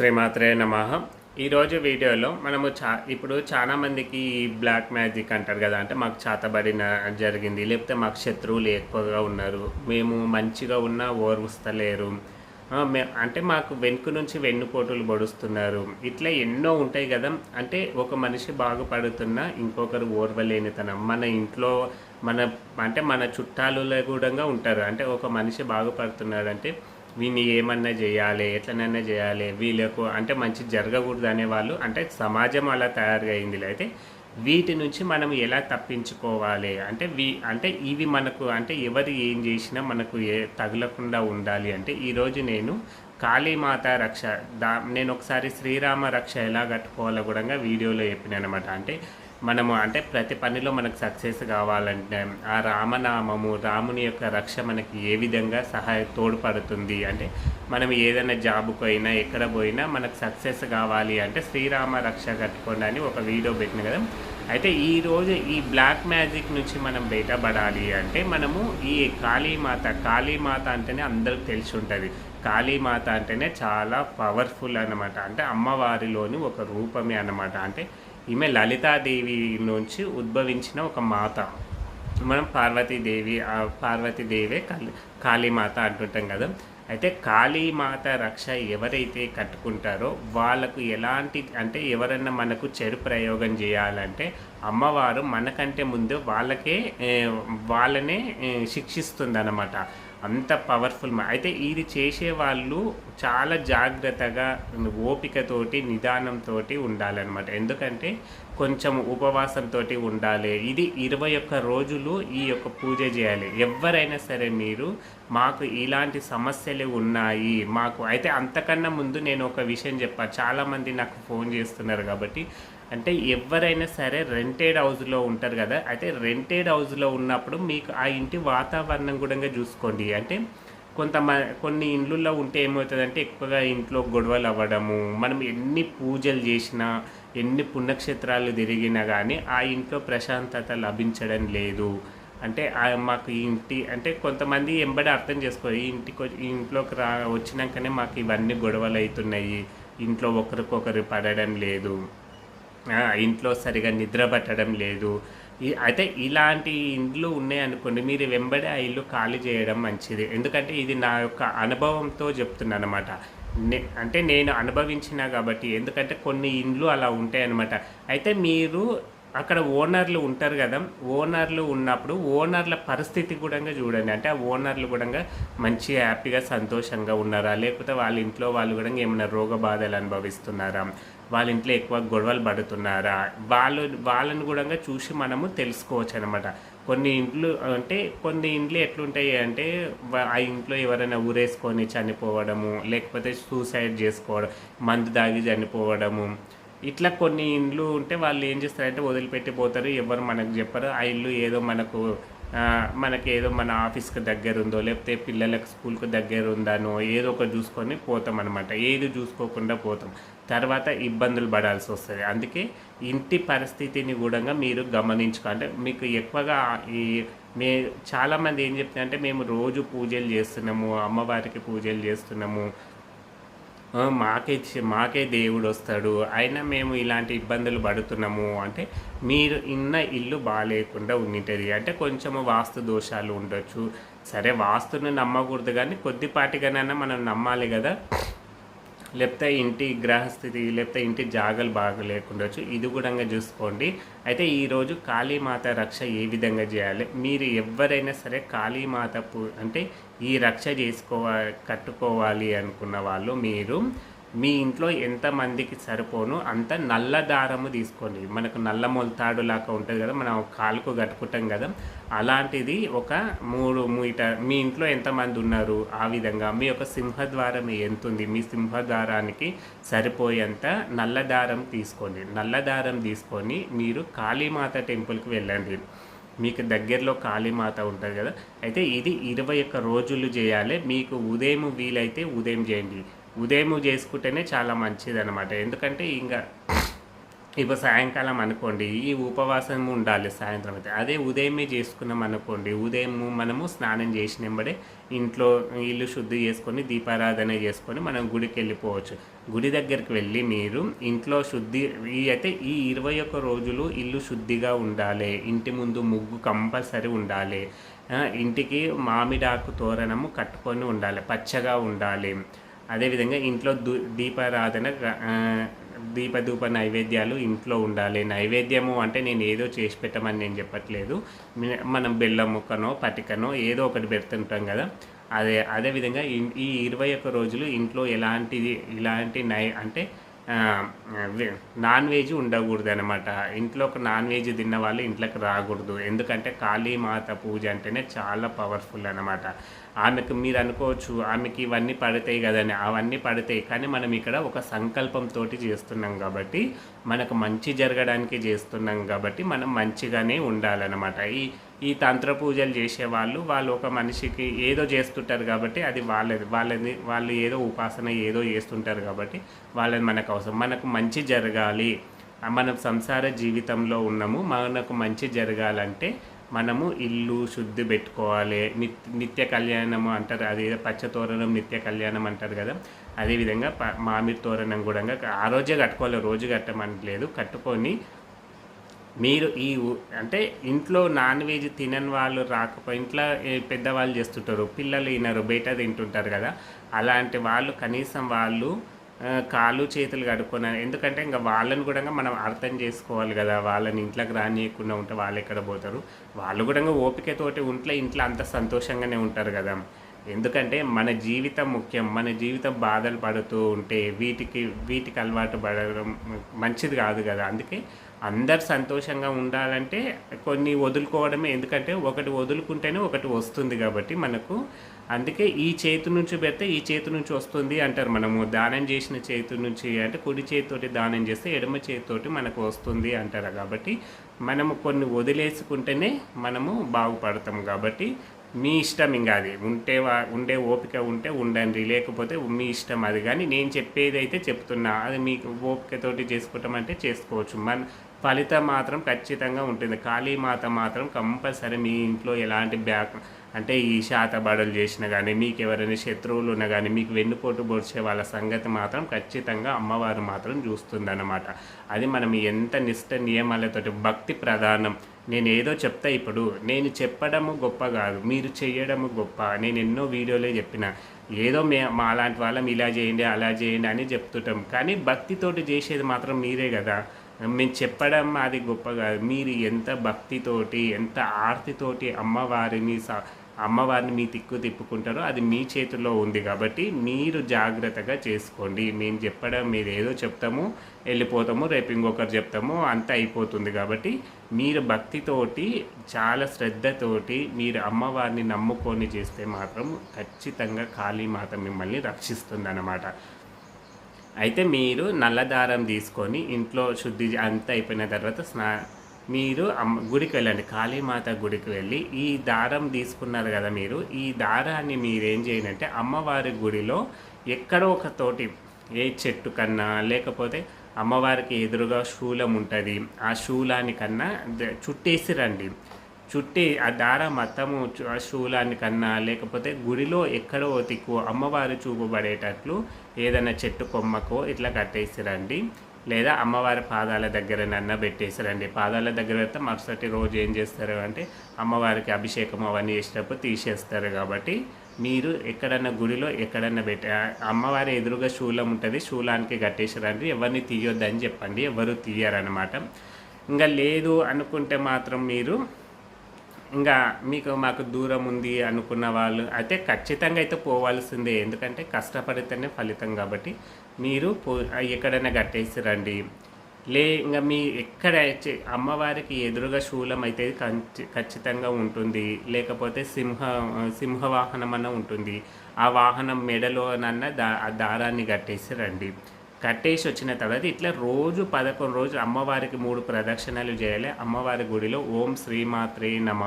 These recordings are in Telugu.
శ్రీమాత్రే నమ. ఈరోజు వీడియోలో మనము చా ఇప్పుడు చాలామందికి ఈ బ్లాక్ మ్యాజిక్ అంటారు కదా అంటే మాకు చాతబడిన జరిగింది లేకపోతే మాకు శత్రువులు ఎక్కువగా ఉన్నారు మేము మంచిగా ఉన్నా ఓర్వస్తలేరు. అంటే మాకు వెనుక నుంచి వెన్నుపోటులు పొడుస్తున్నారు. ఇట్లా ఎన్నో ఉంటాయి కదా అంటే ఒక మనిషి బాగుపడుతున్నా ఇంకొకరు ఓర్వలేనితనం. మన ఇంట్లో మన అంటే మన చుట్టాలలో కూడా ఉంటారు. అంటే ఒక మనిషి బాగుపడుతున్నాడంటే వీని ఏమన్నా చేయాలి ఎట్లనన్నా చేయాలి వీళ్ళకు అంటే మంచి జరగకూడదు అనేవాళ్ళు అంటే సమాజం అలా తయారయింది అయితే వీటి నుంచి మనం ఎలా తప్పించుకోవాలి? అంటే వీ అంటే ఇవి మనకు అంటే ఎవరు ఏం చేసినా మనకు ఏ తగలకుండా ఉండాలి అంటే ఈరోజు నేను కాళీమాత రక్ష దా నేను ఒకసారి శ్రీరామ రక్ష ఎలా కట్టుకోవాలో కూడా వీడియోలో చెప్పినాను అనమాట అంటే మనము అంటే ప్రతి పనిలో మనకు సక్సెస్ కావాలంటే ఆ రామనామము రాముని యొక్క రక్ష మనకి ఏ విధంగా సహాయ తోడ్పడుతుంది? అంటే మనం ఏదైనా జాబ్కు అయినా ఎక్కడ పోయినా మనకు సక్సెస్ కావాలి అంటే శ్రీరామ రక్ష కట్టుకోండి అని ఒక వీడియో పెట్టిన కదా. అయితే ఈరోజు ఈ బ్లాక్ మ్యాజిక్ నుంచి మనం బయటపడాలి అంటే మనము ఈ కాళీమాత కాళీమాత అంటేనే అందరికి తెలిసి ఉంటుంది. కాళీమాత అంటేనే చాలా పవర్ఫుల్ అన్నమాట. అంటే అమ్మవారిలోని ఒక రూపమే అన్నమాట. అంటే ఈమె లలితాదేవి నుంచి ఉద్భవించిన ఒక మాత. మనం పార్వతీదేవి పార్వతీదేవే కాళీ కాళీమాత అంటుంటాం కదా. అయితే కాళీమాత రక్ష ఎవరైతే కట్టుకుంటారో వాళ్ళకు ఎలాంటి అంటే ఎవరన్నా మనకు చెడు ప్రయోగం చేయాలంటే అమ్మవారు మనకంటే ముందు వాళ్ళకే వాళ్ళనే శిక్షిస్తుంది అన్నమాట అంత పవర్ఫుల్ అయితే ఇది చేసే వాళ్ళు చాలా జాగ్రత్తగా ఓపికతోటి నిదానంతో ఉండాలన్నమాట. ఎందుకంటే కొంచెం ఉపవాసంతో ఉండాలి. ఇది ఇరవై ఒక్క రోజులు ఈ యొక్క పూజ చేయాలి. ఎవరైనా సరే మీరు మాకు ఇలాంటి సమస్యలు ఉన్నాయి. మాకు అయితే అంతకన్నా ముందు నేను ఒక విషయం చెప్పా. చాలామంది నాకు ఫోన్ చేస్తున్నారు కాబట్టి. అంటే ఎవరైనా సరే రెంటెడ్ హౌస్లో ఉంటారు కదా. అయితే రెంటెడ్ హౌస్లో ఉన్నప్పుడు మీకు ఆ ఇంటి వాతావరణం కూడా చూసుకోండి. అంటే కొంతమ కొన్ని ఇండ్లలో ఉంటే ఏమవుతుందంటే ఎక్కువగా ఇంట్లో గొడవలు అవ్వడము మనం ఎన్ని పూజలు చేసినా ఎన్ని పుణ్యక్షేత్రాలు తిరిగినా కానీ ఆ ఇంట్లో ప్రశాంతత లభించడం లేదు. అంటే మాకు ఈ ఇంటి అంటే కొంతమంది ఎంబడి అర్థం చేసుకోరు. ఈ ఇంటికి ఈ ఇంట్లోకి రా వచ్చినాకనే మాకు ఇవన్నీ గొడవలు అవుతున్నాయి ఇంట్లో ఒకరికొకరు పడడం లేదు. ఇంట్లో సరిగా నిద్ర పట్టడం లేదు. అయితే ఇలాంటి ఇండ్లు ఉన్నాయి అనుకోండి మీరు వెంబడి ఆ ఇల్లు ఖాళీ చేయడం మంచిది. ఎందుకంటే ఇది నా యొక్క అనుభవంతో చెప్తున్నాను అనమాట అంటే నేను అనుభవించిన కాబట్టి ఎందుకంటే కొన్ని ఇండ్లు అలా ఉంటాయి అనమాట అయితే మీరు అక్కడ ఓనర్లు ఉంటారు కదా ఓనర్లు ఉన్నప్పుడు ఓనర్ల పరిస్థితి కూడా చూడండి. అంటే ఆ ఓనర్లు కూడా మంచి హ్యాపీగా సంతోషంగా ఉన్నారా? లేకపోతే వాళ్ళ ఇంట్లో వాళ్ళు కూడా ఏమైనా రోగ బాధలు అనుభవిస్తున్నారా? వాళ్ళ ఇంట్లో ఎక్కువ గొడవలు పడుతున్నారా? వాళ్ళు వాళ్ళని కూడా చూసి మనము తెలుసుకోవచ్చు అనమాట కొన్ని ఇండ్లు అంటే కొన్ని ఇండ్లు ఎట్లుంటాయి అంటే ఆ ఇంట్లో ఎవరైనా ఊరేసుకొని చనిపోవడము లేకపోతే సూసైడ్ చేసుకోవడం మందు దాగి చనిపోవడము ఇట్లా కొన్ని ఇండ్లు ఉంటే వాళ్ళు ఏం చేస్తారంటే వదిలిపెట్టి పోతారు. ఎవరు మనకు చెప్పరు. ఆ ఇల్లు ఏదో మనకు మనకి ఏదో మన ఆఫీస్కి దగ్గర ఉందో లేకపోతే పిల్లలకు స్కూల్కి దగ్గర ఉందానో ఏదో ఒకటి చూసుకొని పోతాం అనమాట ఏది చూసుకోకుండా పోతాం. తర్వాత ఇబ్బందులు పడాల్సి వస్తుంది అందుకే ఇంటి పరిస్థితిని కూడా మీరు గమనించుకోండి మీకు ఎక్కువగా ఈ మే చాలామంది ఏం చెప్తారంటే మేము రోజు పూజలు చేస్తున్నాము అమ్మవారికి పూజలు చేస్తున్నాము మాకే చి- మాకే దేవుడు వస్తాడు అయినా మేము ఇలాంటి ఇబ్బందులు పడుతున్నాము అంటే మీరు ఇన్న ఇల్లు బాగాలేకుండా ఉండింటది. అంటే కొంచెము వాస్తు దోషాలు ఉండొచ్చు. సరే వాస్తుని నమ్మకూడదు కానీ కొద్దిపాటిగానైనా మనం నమ్మాలి కదా. లేకపోతే ఇంటి గ్రహస్థితి లేకపోతే ఇంటి జాగలు బాగా లేకుండొచ్చు ఇది కూడా చూసుకోండి. అయితే ఈరోజు కాళీమాత రక్ష ఏ విధంగా చేయాలి? మీరు ఎవరైనా సరే కాళీమాత పూ అంటే ఈ రక్ష చేసుకోవా కట్టుకోవాలి అనుకున్న వాళ్ళు మీరు మీ ఇంట్లో ఎంతమందికి సరిపోను అంత నల్ల దారము తీసుకోండి. మనకు నల్ల మొలతాడు లాగా ఉంటుంది కదా మనం కాలుకు కట్టుకుంటాం కదా. అలాంటిది ఒక మూడు మీటర్ మీ ఇంట్లో ఎంతమంది ఉన్నారు? ఆ విధంగా మీ యొక్క సింహద్వారం ఎంత ఉంది మీ సింహద్వారానికి సరిపోయేంత నల్ల దారం తీసుకోండి. నల్ల దారం తీసుకొని మీరు కాళీమాత టెంపుల్కి వెళ్ళండి. మీకు దగ్గరలో కాళీమాత ఉంటుంది కదా. అయితే ఇది ఇరవై ఒక్క రోజులు చేయాలి. మీకు ఉదయం వీలైతే ఉదయం చేయండి. ఉదయం చేసుకుంటేనే చాలా మంచిది అనమాట ఎందుకంటే ఇంకా ఇప్పుడు సాయంకాలం అనుకోండి ఈ ఉపవాసం ఉండాలి సాయంత్రం అయితే. అదే ఉదయమే చేసుకున్నాం అనుకోండి ఉదయం మనము స్నానం చేసిన వెంబడే ఇంట్లో ఇల్లు శుద్ధి చేసుకొని దీపారాధన చేసుకొని మనం గుడికి వెళ్ళిపోవచ్చు. గుడి దగ్గరికి వెళ్ళి మీరు ఇంట్లో శుద్ధి ఈ అయితే ఈ ఇరవై ఒక్క రోజులు ఇల్లు శుద్ధిగా ఉండాలి. ఇంటి ముందు ముగ్గు కంపల్సరీ ఉండాలి. ఇంటికి మామిడాకు తోరణము కట్టుకొని ఉండాలి. పచ్చగా ఉండాలి. అదేవిధంగా ఇంట్లో దూ దీపారాధన దీపధూప నైవేద్యాలు ఇంట్లో ఉండాలి. నైవేద్యము అంటే నేను ఏదో చేసి పెట్టమని నేను చెప్పట్లేదు. మనం బెల్లం ముక్కనో పటికనో ఏదో ఒకటి పెడుతుంటాం కదా. అదే అదేవిధంగా ఈ ఇరవై ఒక్క రోజులు ఇంట్లో ఎలాంటిది ఇలాంటి నై అంటే నాన్ వెజ్ ఉండకూడదు అనమాట ఇంట్లో ఒక నాన్ వెజ్ తిన్న వాళ్ళు ఇంట్లోకి రాకూడదు. ఎందుకంటే కాళీమాత పూజ అంటేనే చాలా పవర్ఫుల్ అనమాట ఆమెకు మీరు అనుకోవచ్చు ఆమెకి ఇవన్నీ పడతాయి కదని అవన్నీ పడతాయి. కానీ మనం ఇక్కడ ఒక సంకల్పంతో చేస్తున్నాం కాబట్టి మనకు మంచి జరగడానికి చేస్తున్నాం కాబట్టి మనం మంచిగానే ఉండాలన్నమాట. ఈ ఈ తంత్ర పూజలు చేసే వాళ్ళు వాళ్ళు ఒక మనిషికి ఏదో చేస్తుంటారు కాబట్టి అది వాళ్ళది. వాళ్ళని వాళ్ళు ఏదో ఉపాసన ఏదో చేస్తుంటారు కాబట్టి వాళ్ళని మనకు అవసరం. మనకు మంచి జరగాలి. మనం సంసార జీవితంలో ఉన్నాము. మనకు మంచి జరగాలంటే మనము ఇల్లు శుద్ధి పెట్టుకోవాలి. నిత్య నిత్య కళ్యాణము అంటారు. అది పచ్చ తోరణం నిత్య కళ్యాణం అంటారు కదా. అదేవిధంగా ప మామిడి తోరణం కూడా ఆ రోజే కట్టుకోవాలి. రోజు కట్టమని లేదు కట్టుకొని మీరు ఈ అంటే ఇంట్లో నాన్ వెజ్ తినని వాళ్ళు రాకపోయి ఇంట్లో పెద్దవాళ్ళు చేస్తుంటారు పిల్లలు తినరు బయట తింటుంటారు కదా. అలాంటి వాళ్ళు కనీసం వాళ్ళు కాలు కాళ్ళు చేతులు కడుక్కొని ఎందుకంటే ఇంకా వాళ్ళని కూడా మనం అర్థం చేసుకోవాలి కదా. వాళ్ళని ఇంట్లోకి రానియకుండా ఉంటే వాళ్ళు ఎక్కడ పోతారు? వాళ్ళు కూడా ఓపికతోటి ఉంటే ఇంట్లో అంత సంతోషంగానే ఉంటారు కదా. ఎందుకంటే మన జీవితం ముఖ్యం. మన జీవితం బాధలు పడుతూ ఉంటే వీటికి వీటికి అలవాటు పడడం మంచిది కాదు కదా. అందుకే అందరు సంతోషంగా ఉండాలంటే కొన్ని వదులుకోవడమే. ఎందుకంటే ఒకటి వదులుకుంటేనే ఒకటి వస్తుంది కాబట్టి మనకు. అందుకే ఈ చేతి నుంచి పెడితే ఈ చేతి నుంచి వస్తుంది అంటారు. మనము దానం చేసిన చేతి నుంచి అంటే కుడి చేతితోటి దానం చేస్తే ఎడమ చేతితోటి మనకు వస్తుంది అంటారు. కాబట్టి మనము కొన్ని వదిలేసుకుంటేనే మనము బాగుపడతాం కాబట్టి మీ ఇష్టం ఇంకా అది. ఉంటే వా- ఉండే ఓపిక ఉంటే ఉండండి. లేకపోతే మీ ఇష్టం అది. కానీ నేను చెప్పేది అయితే చెప్తున్నా. అది మీకు ఓపికతోటి చేసుకోవటం అంటే చేసుకోవచ్చు. మన ఫలితం మాత్రం ఖచ్చితంగా ఉంటుంది. కాళీమాత మాత్రం కంపల్సరీ మీ ఇంట్లో ఎలాంటి బ్యాక్ అంటే ఈ శాతబడలు చేసినా కానీ మీకు ఎవరైనా శత్రువులు ఉన్నా కానీ మీకు వెన్నుపోటు పొడిచే వాళ్ళ సంగతి మాత్రం ఖచ్చితంగా అమ్మవారు మాత్రం చూస్తుందన్నమాట. అది మనం ఎంత నిష్ట నియమాలతోటి భక్తి ప్రధానం. నేను ఏదో చెప్తా ఇప్పుడు నేను చెప్పడము గొప్ప కాదు మీరు చేయడము గొప్ప. నేను ఎన్నో వీడియోలే చెప్పిన ఏదో మే మా అలాంటి వాళ్ళం ఇలా చేయండి అలా చేయండి అని చెప్తుంటాం. కానీ భక్తితోటి చేసేది మాత్రం మీరే కదా. మేము చెప్పడం అది గొప్ప కాదు. మీరు ఎంత భక్తితోటి ఎంత ఆర్తితోటి అమ్మవారిని స అమ్మవారిని మీ తిక్కు తిప్పుకుంటారో అది మీ చేతుల్లో ఉంది కాబట్టి మీరు జాగ్రత్తగా చేసుకోండి. మేము చెప్పడం మీరు ఏదో చెప్తాము వెళ్ళిపోతాము రేపు ఇంకొకరు చెప్తాము అంతా అయిపోతుంది కాబట్టి మీరు భక్తితోటి చాలా శ్రద్ధతోటి మీరు అమ్మవారిని నమ్ముకొని చేస్తే మాత్రం ఖచ్చితంగా కాళీమాత మిమ్మల్ని రక్షిస్తుంది అయితే మీరు నల్ల దారం తీసుకొని ఇంట్లో శుద్ధి అంతా అయిపోయిన తర్వాత స్నా మీరు అమ్మ గుడికి వెళ్ళండి కాళీమాత గుడికి వెళ్ళి ఈ దారం తీసుకున్నారు కదా మీరు ఈ దారాన్ని మీరు ఏం చేయండి అమ్మవారి గుడిలో ఎక్కడో ఒక తోటి ఏ చెట్టు కన్నా లేకపోతే అమ్మవారికి ఎదురుగా శూలం ఉంటుంది ఆ శూలానికన్నా కన్నా చుట్టేసి రండి చుట్టి ఆ దార మొత్తము ఆ శూలాన్ని కన్నా లేకపోతే గుడిలో ఎక్కడో తిక్కు అమ్మవారు చూపబడేటట్లు ఏదైనా చెట్టు కొమ్మకో ఇట్లా కట్టేసి రండి లేదా అమ్మవారి పాదాల దగ్గర నన్న పెట్టేసి రండి పాదాల దగ్గర అయితే మరుసటి రోజు ఏం చేస్తారు అంటే అమ్మవారికి అభిషేకం అవన్నీ చేసేటప్పుడు తీసేస్తారు కాబట్టి మీరు ఎక్కడన్నా గుడిలో ఎక్కడన్నా పెట్టి అమ్మవారి ఎదురుగా శూలం ఉంటుంది శూలానికి కట్టేసి రండి ఎవరిని తీయొద్దని చెప్పండి. ఎవరు తీయరనమాట ఇంకా లేదు అనుకుంటే మాత్రం మీరు ఇంకా మీకు మాకు దూరం ఉంది అనుకున్న వాళ్ళు అయితే ఖచ్చితంగా అయితే పోవాల్సిందే. ఎందుకంటే కష్టపడితేనే ఫలితం కాబట్టి మీరు పో ఎక్కడైనా కట్టేసి రండి లే ఇంకా మీ ఎక్కడ అమ్మవారికి ఎదురుగా శూలం అయితే కంచి- ఖచ్చితంగా ఉంటుంది. లేకపోతే సింహ సింహవాహనం అన్న ఉంటుంది. ఆ వాహనం మెడలోనన్న దా దారాన్ని కట్టేసి రండి కట్టేసి వచ్చిన తర్వాత ఇట్లా రోజు పదకొండు రోజులు అమ్మవారికి మూడు ప్రదక్షిణలు చేయాలి. అమ్మవారి గుడిలో ఓం శ్రీమాత్రే నమ.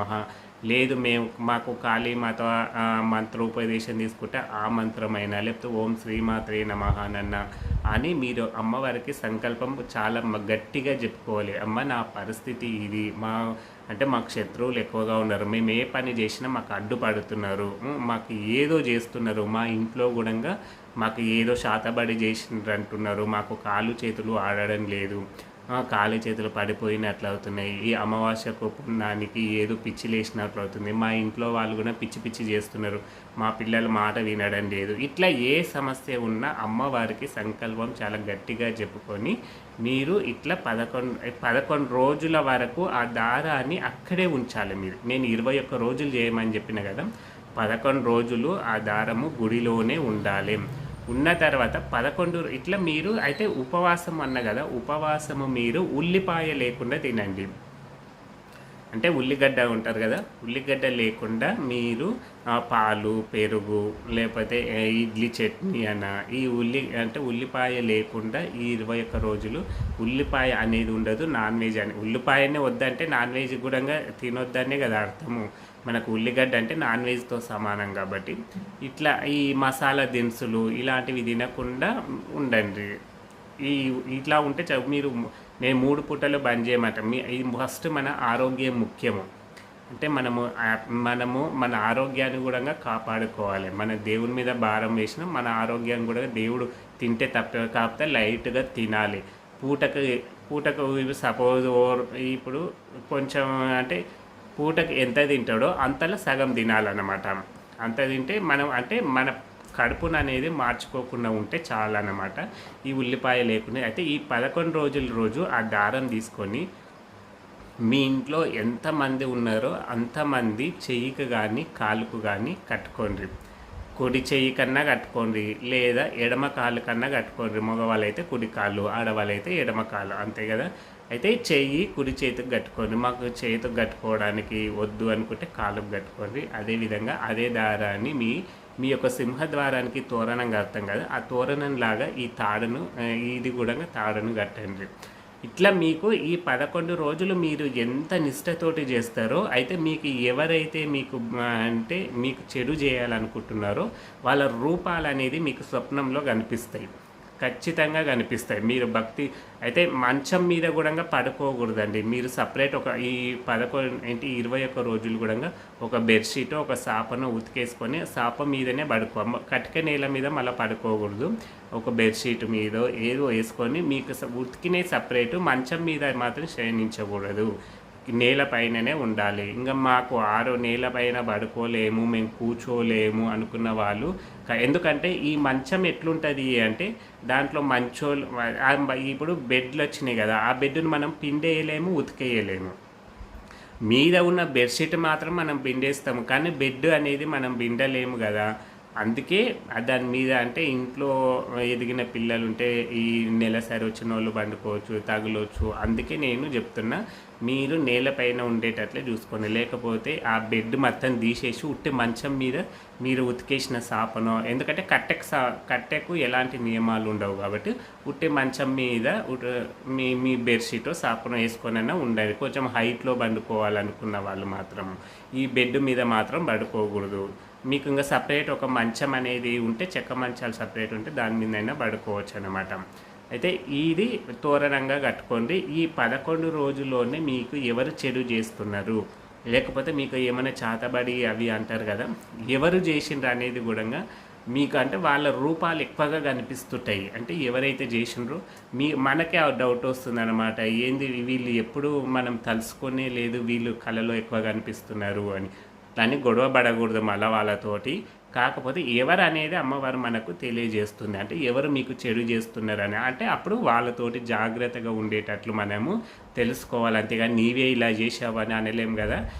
లేదు మేము మాకు కాళీమాత ఆ, మంత్రోపదేశం తీసుకుంటే ఆ మంత్రమైనా లేకపోతే ఓం శ్రీమాత్రే నమహానన్న అని మీరు అమ్మవారికి సంకల్పం చాలా గట్టిగా చెప్పుకోవాలి. అమ్మ నా పరిస్థితి ఇది. మా అంటే మాకు శత్రువులు ఎక్కువగా ఉన్నారు. మేము ఏ పని చేసినా మాకు అడ్డుపడుతున్నారు. మాకు ఏదో చేస్తున్నారు. మా ఇంట్లో కూడా మాకు ఏదో శాతబడి చేసినారు అంటున్నారు. మాకు కాళ్ళు చేతులు ఆడడం లేదు. కాలు కాళ్ళు చేతులు పడిపోయినట్లు అవుతున్నాయి ఈ అమావాస్యకు పుణ్యానికి ఏదో పిచ్చి లేచినట్లు అవుతుంది. మా ఇంట్లో వాళ్ళు కూడా పిచ్చి పిచ్చి చేస్తున్నారు. మా పిల్లల మాట వినడం లేదు. ఇట్లా ఏ సమస్య ఉన్నా అమ్మవారికి సంకల్పం చాలా గట్టిగా చెప్పుకొని మీరు ఇట్లా పదకొండు పదకొండు రోజుల వరకు ఆ దారాన్ని అక్కడే ఉంచాలి మీరు. నేను ఇరవై ఒక్క రోజులు చేయమని చెప్పిన కదా పదకొండు రోజులు ఆ దారము గుడిలోనే ఉండాలి. ఉన్న తర్వాత పదకొండు ఇట్లా మీరు అయితే ఉపవాసం అన్న కదా ఉపవాసము మీరు ఉల్లిపాయ లేకుండా తినండి. అంటే ఉల్లిగడ్డ ఉంటారు కదా ఉల్లిగడ్డ లేకుండా మీరు పాలు పెరుగు లేకపోతే ఇడ్లీ చట్నీ అన్న ఈ ఉల్లి అంటే ఉల్లిపాయ లేకుండా ఈ ఇరవై ఒక్క రోజులు ఉల్లిపాయ అనేది ఉండదు నాన్ వెజ్ అని. ఉల్లిపాయనే వద్దంటే నాన్ వెజ్ కూడా తినొద్దనే కదా అర్థము. మనకు ఉల్లిగడ్డ అంటే నాన్ వెజ్తో సమానం కాబట్టి. ఇట్లా ఈ మసాలా దినుసులు ఇలాంటివి తినకుండా ఉండండి. ఈ ఇట్లా ఉంటే మీరు నేను మూడు పూటలు బంద్ చేయమంట. మీ ఇది ఫస్ట్ మన ఆరోగ్యం ముఖ్యము. అంటే మనము మనము మన ఆరోగ్యాన్ని కూడా కాపాడుకోవాలి. మన దేవుని మీద భారం వేసిన మన ఆరోగ్యాన్ని కూడా దేవుడు తింటే తప్ప. కాకపోతే లైట్గా తినాలి. పూటకు పూటకు సపోజ్ ఓర్ ఇప్పుడు కొంచెం అంటే పూటకి ఎంత తింటాడో అంతలో సగం తినాలన్నమాట. అంత తింటే మనం అంటే మన కడుపును అనేది మార్చుకోకుండా ఉంటే చాలా అనమాట ఈ ఉల్లిపాయ లేకుండా. అయితే ఈ పదకొండు రోజుల రోజు ఆ దారం తీసుకొని మీ ఇంట్లో ఎంతమంది ఉన్నారో అంతమంది చెయ్యికి కానీ కాలుకు కానీ కట్టుకోండి కుడి చెయ్యి కన్నా కట్టుకోండి లేదా ఎడమ కాలు కన్నా కట్టుకోండి మగవాళ్ళు అయితే కుడి కాళ్ళు ఆడవాళ్ళు అయితే ఎడమ కాలు అంతే కదా? అయితే చెయ్యి కుడి చేతికి కట్టుకోండి మాకు చేతికి కట్టుకోవడానికి వద్దు అనుకుంటే కాలుకు కట్టుకోండి అదేవిధంగా అదే దారాన్ని మీ మీ యొక్క సింహద్వారానికి తోరణం కడతాం కదా. ఆ తోరణం లాగా ఈ తాడును ఇది కూడా తాడును కట్టండి. ఇట్లా మీకు ఈ పదకొండు రోజులు మీరు ఎంత నిష్టతోటి చేస్తారో అయితే మీకు ఎవరైతే మీకు అంటే మీకు చెడు చేయాలనుకుంటున్నారో వాళ్ళ రూపాలు అనేది మీకు స్వప్నంలో కనిపిస్తాయి. ఖచ్చితంగా కనిపిస్తాయి. మీరు భక్తి అయితే మంచం మీద కూడా పడుకోకూడదండి. మీరు సపరేట్ ఒక ఈ పదకొ ఏంటి ఇరవై ఒక్క రోజులు కూడా ఒక బెడ్షీట్ ఒక సాపను ఉతికేసుకొని సాప మీదనే పడుకో. కటిక నేల మీద మళ్ళీ పడుకోకూడదు. ఒక బెడ్షీట్ మీద ఏదో వేసుకొని మీకు స- ఉతికినే సపరేటు మంచం మీద మాత్రం శయనించకూడదు. నేలపైననే ఉండాలి. ఇంకా మాకు ఆరో నేలపైన పడుకోలేము మేము కూర్చోలేము అనుకున్న వాళ్ళు ఎందుకంటే ఈ మంచం ఎట్లుంటుంది అంటే దాంట్లో మంచోళ్ళు ఇప్పుడు బెడ్లు వచ్చినాయి కదా ఆ బెడ్ను మనం పిండేయలేము ఉతికేయలేము. మీద ఉన్న బెడ్షీట్ మాత్రం మనం పిండేస్తాము. కానీ బెడ్ అనేది మనం పిండలేము కదా. అందుకే దాని మీద అంటే ఇంట్లో ఎదిగిన పిల్లలు ఉంటే ఈ నెలసరి వచ్చిన వాళ్ళు పండుకోవచ్చు తగలవచ్చు అందుకే నేను చెప్తున్నా మీరు నేలపైన ఉండేటట్లే చూసుకోండి. లేకపోతే ఆ బెడ్ మొత్తం తీసేసి ఉట్టి మంచం మీద మీరు ఉతికేసిన సాపనో ఎందుకంటే కట్టెకు సా కట్టెకు ఎలాంటి నియమాలు ఉండవు కాబట్టి ఉట్టి మంచం మీద మీ మీ బెడ్షీట్ సాపనో వేసుకొనైనా ఉండాలి. కొంచెం హైట్లో పండుకోవాలనుకున్న వాళ్ళు మాత్రం ఈ బెడ్ మీద మాత్రం పడుకోకూడదు. మీకు ఇంకా సపరేట్ ఒక మంచం అనేది ఉంటే చెక్క మంచాలు సపరేట్ ఉంటే దాని మీదైనా పడుకోవచ్చు అనమాట అయితే ఇది తోరణంగా కట్టుకోండి. ఈ పదకొండు రోజుల్లోనే మీకు ఎవరు చెడు చేస్తున్నారు? లేకపోతే మీకు ఏమైనా చాతబడి అవి అంటారు కదా ఎవరు చేసిండ్రు అనేది కూడా మీకు అంటే వాళ్ళ రూపాలు ఎక్కువగా కనిపిస్తుంటాయి. అంటే ఎవరైతే చేసిండ్రో మీ మనకే ఆ డౌట్ వస్తుంది అనమాట ఏంది వీళ్ళు ఎప్పుడు మనం తలుసుకునే లేదు వీళ్ళు కళలో ఎక్కువ కనిపిస్తున్నారు అని. దాన్ని గొడవ పడకూడదు మళ్ళీ వాళ్ళతోటి. కాకపోతే ఎవరు అనేది అమ్మవారు మనకు తెలియజేస్తుంది. అంటే ఎవరు మీకు చెడు చేస్తున్నారని. అంటే అప్పుడు వాళ్ళతోటి జాగ్రత్తగా ఉండేటట్లు మనము తెలుసుకోవాలి. అంతేగాని నీవే ఇలా చేసావని అనలేం కదా.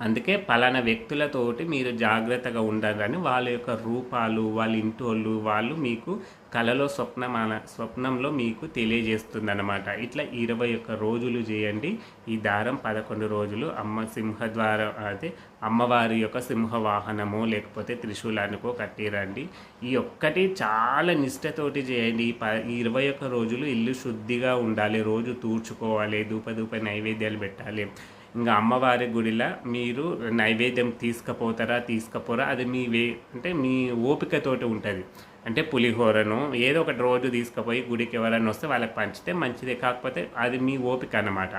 అందుకే పలానా వ్యక్తులతోటి మీరు జాగ్రత్తగా ఉండాలని వాళ్ళ యొక్క రూపాలు వాళ్ళ ఇంటోళ్ళు వాళ్ళు మీకు కలలో స్వప్నమాన స్వప్నంలో మీకు తెలియజేస్తుందన్నమాట. ఇట్లా ఇరవై ఒక్క రోజులు చేయండి. ఈ దారం పదకొండు రోజులు అమ్మ సింహద్వారం అయితే అమ్మవారి యొక్క సింహ వాహనము లేకపోతే త్రిశూలానికో కట్టిరండి. ఈ ఒక్కటి చాలా నిష్టతోటి చేయండి. ఈ ప ఈ ఇరవై ఒక్క రోజులు ఇల్లు శుద్ధిగా ఉండాలి. రోజు తూర్చుకోవాలి దూపదూప నైవేద్యాలు పెట్టాలి. ఇంకా అమ్మవారి గుడిలో మీరు నైవేద్యం తీసుకుపోతారా తీసుకపోరా? అది మీ వే అంటే మీ ఓపికతోటి ఉంటుంది. అంటే పులిహోరను ఏదో ఒకటి రోజు తీసుకుపోయి గుడికి ఎవరైనా వస్తే వాళ్ళకి పంచితే మంచిదే. కాకపోతే అది మీ ఓపిక అన్నమాట.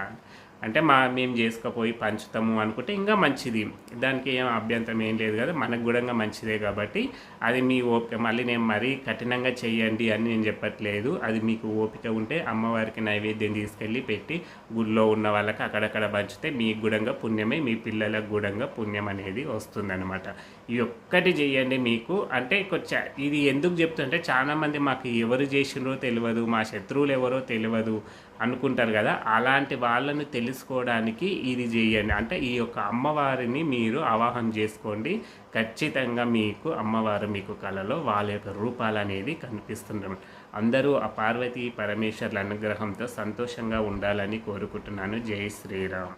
అంటే మా మేము చేసుకుపోయి పంచుతాము అనుకుంటే ఇంకా మంచిది. దానికి ఏం అభ్యంతరం ఏం లేదు కదా మనకు కూడా మంచిదే కాబట్టి అది మీ ఓపిక. మళ్ళీ నేను మరీ కఠినంగా చేయండి అని నేను చెప్పట్లేదు. అది మీకు ఓపిక ఉంటే అమ్మవారికి నైవేద్యం తీసుకెళ్ళి పెట్టి గుళ్ళో ఉన్న వాళ్ళకి అక్కడక్కడ పంచితే మీకు గుడంగా పుణ్యమే మీ పిల్లలకు గుడంగా పుణ్యం అనేది వస్తుందన్నమాట. ఈ ఒక్కటి చేయండి మీకు. అంటే కొంచెం ఇది ఎందుకు చెప్తుంటే చాలా మంది మాకు ఎవరు చేసినో తెలియదు మా శత్రువులు ఎవరో తెలియదు. అనుకుంటారు కదా అలాంటి వాళ్ళని తెలుసుకోవడానికి ఇది చేయండి. అంటే ఈ యొక్క అమ్మవారిని మీరు అవాహం చేసుకోండి. ఖచ్చితంగా మీకు అమ్మవారు మీకు కళలో వాళ్ళ యొక్క రూపాలు అనేది కనిపిస్తుంటారు అందరూ ఆ పార్వతీ పరమేశ్వర్ల అనుగ్రహంతో సంతోషంగా ఉండాలని కోరుకుంటున్నాను. జై శ్రీరామ్.